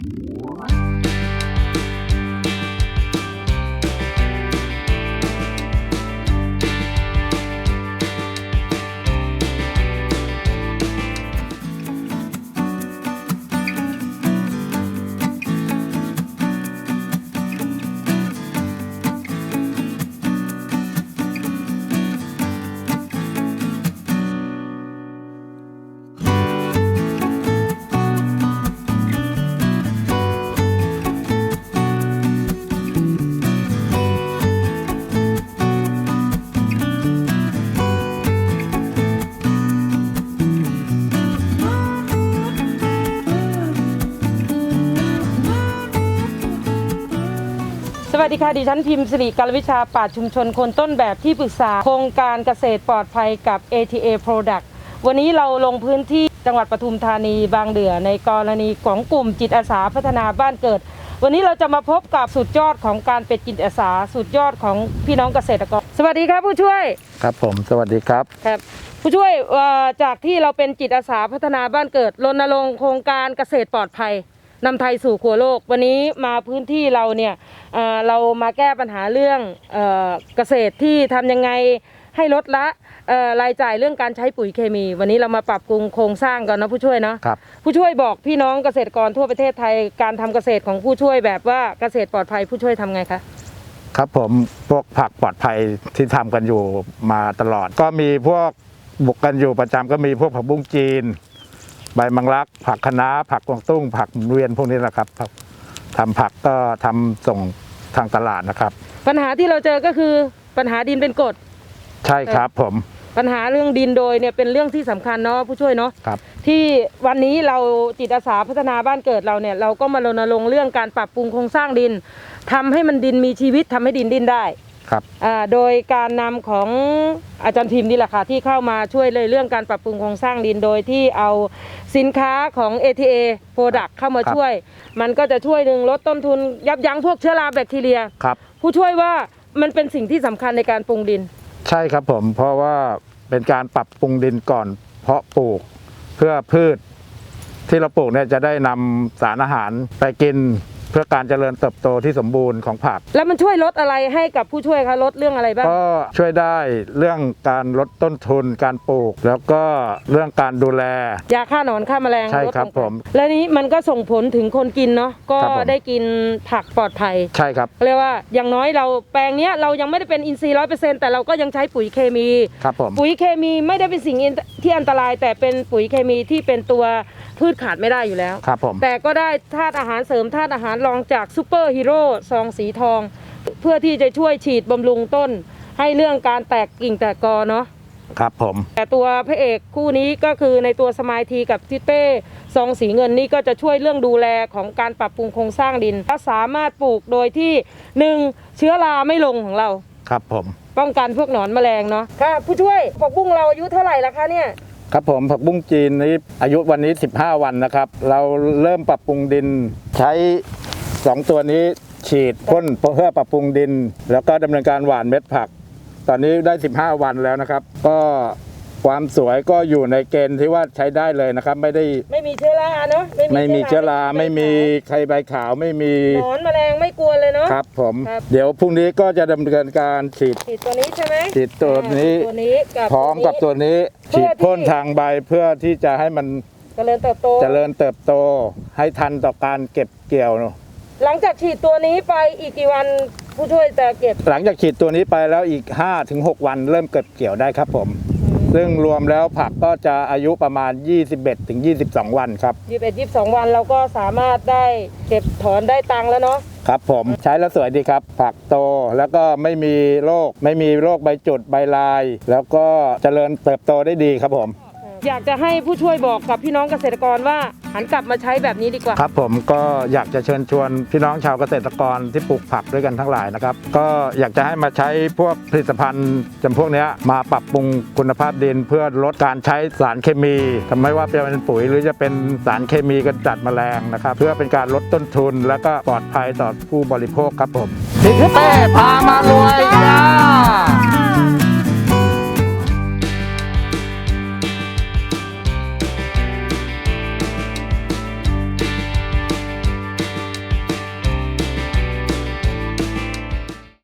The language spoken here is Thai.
Música สวัสดีค่ะ ดิฉันพิมพ์สิริการวิชาป่าชชุมชนคนต้นแบบที่ปรึกษา โครงการเกษตรปลอดภัยกับ ATA Product วันนี้เราลงพื้นที่จังหวัดปทุมธานีบางเดือในกรณีของกลุ่มจิตอาสาพัฒนาบ้านเกิด วันนี้เราจะมาพบกับสุดยอดของการเป็นจิตอาสาสุดยอดของพี่น้องเกษตรกร สวัสดีครับผู้ช่วยครับผมสวัสดีครับครับผู้ช่วยเอ่อจากที่เราเป็นจิตอาสาพัฒนาบ้านเกิดรณรงค์โครงการเกษตรปลอดภัย นำไทยสู่ครัวโลก วันนี้มาพื้นที่เราเนี่ยเอ่อเรามาแก้ปัญหาเรื่องเอ่อเกษตรที่ทำยังไงให้ลดละเอ่อรายจ่ายเรื่องการใช้ปุ๋ยเคมี วันนี้เรามาปรับปรุงโครงสร้างกันนะผู้ช่วยเนาะครับผู้ช่วยบอกพี่น้องเกษตรกรทั่วประเทศไทยการทำเกษตรของผู้ช่วยแบบว่าเกษตรปลอดภัยผู้ช่วยทำไงคะครับผมพวกผักปลอดภัยที่ทำกันอยู่มาตลอด ก็มีพวกบุกกันอยู่ประจำก็มีพวกผักบุ้งจีน ใบมังลัก ผักคะน้าผักกวางตุ้ง ผักหมุนเวียนพวกนี้แหละครับครับทำผักก็ทำส่งทางตลาดนะครับ ปัญหาที่เราเจอก็คือปัญหาดินเป็นกรดใช่ครับผมปัญหาเรื่องดินโดยเนี่ยเป็นเรื่องที่สำคัญเนาะผู้ช่วยเนาะครับที่วันนี้เราจิตอาสาพัฒนาบ้านเกิดเราเนี่ยเราก็มารณรงค์เรื่องการปรับปรุงโครงสร้างดินทำให้มันดินมีชีวิตทำให้ดินดิ้นได้ ครับอ่าโดยการนำของอาจารย์พิมพ์นี่แหละค่ะที่เข้ามาช่วยเลยเรื่องการปรับปรุงโครงสร้างดินโดยที่เอาสินค้าของ ATA Product เข้ามาครับช่วย มันก็จะช่วยหนึ่งลดต้นทุนยับยั้งพวกเชื้อราแบคทีเรียครับผู้ช่วยว่ามันเป็นสิ่งที่สำคัญในการปรุงดิน ใช่ครับผมเพราะว่าเป็นการปรับปรุงดินก่อนเพาะปลูกเพื่อพืชที่เราปลูกเนี่ยจะได้นำสารอาหารไปกิน เพื่อการเจริญเติบโตที่สมบูรณ์ของผัก แล้วมันช่วยลดอะไรให้กับผู้ช่วยคะลดเรื่องอะไรบ้าง ก็ช่วยได้เรื่องการลดต้นทุนการปลูก แล้วก็เรื่องการดูแล ยาฆ่าหนอนฆ่าแมลงใช่ลดครับลงไปผมและนี้มันก็ส่งผลถึงคนกินเนาะก็ครับผม ได้กินผักปลอดภัย ใช่ครับ เรียกว่าอย่างน้อยเราแปลงเนี้ยเรายังไม่ได้เป็นอินทรีย์ร้อยเปอร์เซ็นต์แต่เราก็ยังใช้ปุ๋ยเคมี ครับผม ปุ๋ยเคมีไม่ได้เป็นสิ่งที่อันตราย แต่เป็นปุ๋ยเคมีที่เป็นตัวพืชขาดไม่ได้อยู่แล้ว ครับผม แต่ก็ได้ธาตุอาหารเสริมธาตุอาหารรองจากซูเปอร์ฮีโร่ซองสีทอง เพื่อที่จะช่วยฉีดบำรุงต้น ให้เรื่องการแตกกิ่งแตกกอเนาะครับผม แต่ตัวพระเอกคู่นี้ก็คือในตัวสมายทีกับทิเต้ซองสีเงินนี่ก็จะช่วยเรื่องดูแลของการปรับปรุงโครงสร้างดินและสามารถปลูกโดยที่หนึ่งเชื้อราไม่ลงของเราครับผม ป้องกันพวกหนอนแมลงเนาะค่ะ ผู้ช่วยผักบุ้งเราอายุเท่าไหร่ละคะเนี่ยครับผมผักบุ้งจีนนี้อายุวันนี้ 15 วันนะครับ เราเริ่มปรับปรุงดินใช้ 2ตัวนี้ฉีดพ่นเพื่อปรับปรุงดิน แล้วก็ดำเนินการหว่านเม็ดผัก ตอนนี้ได้ 15 วันแล้วนะครับ ก็ความสวยก็อยู่ในเกณฑ์ที่ว่าใช้ได้เลยนะครับ ไม่ได้ไม่มีเชื้อราเนาะไม่มีเชื้อราไม่มีไข่ใบขาวไม่มีหนอนแมลงไม่กลัวเลยเนาะครับ ผมครับเดี๋ยวพรุ่งนี้ก็จะดำเนินการฉีดฉีดตัวนี้ใช่ไหมฉีดตัวนี้อ่าตัวนี้กับพร้อมกับตัวนี้เพื่ฉีอดที่พ่นทางใบเพื่อที่จะให้มันเจริญเติบโตเจริญเติบโต ให้ทันต่อการเก็บเกี่ยว หลังจากฉีดตัวนี้ไปอีกกี่วันผู้ช่วยจะเก็บหลังจากฉีดตัวนี้ไปแล้วอีก 5-6 วันเริ่มเก็บเกี่ยวได้ครับผม ซึ่งรวมแล้วผักก็จะอายุประมาณ 21-22 วันครับยี่สิบเอ็ดยี่สิบสองวันเราก็สามารถได้เก็บถอนได้ตังค์แล้วเนาะ ครับผมใช้แล้วสวยดีครับ ผักโตแล้วก็ไม่มีโรคไม่มีโรคใบจุดใบลาย แล้วก็เจริญเติบโตได้ดีครับผม อยากจะให้ผู้ช่วยบอกกับพี่น้องเกษตรกรว่า หันกลับมาใช้แบบนี้ดีกว่า ครับผมก็อยากจะเชิญชวนพี่น้องชาวเกษตรกรที่ปลูกผักด้วยกันทั้งหลายนะครับ ก็อยากจะให้มาใช้พวกผลิตภัณฑ์จำพวกเนี้ยมาปรับปรุงคุณภาพดินเพื่อลดการใช้สารเคมีทำไม่ว่าจะเป็นปุ๋ยหรือจะเป็นสารเคมีกำจัดแมลงนะครับ เพื่อเป็นการลดต้นทุน และก็ปลอดภัยต่อผู้บริโภคครับผมทิศเป้พามารวยจ้า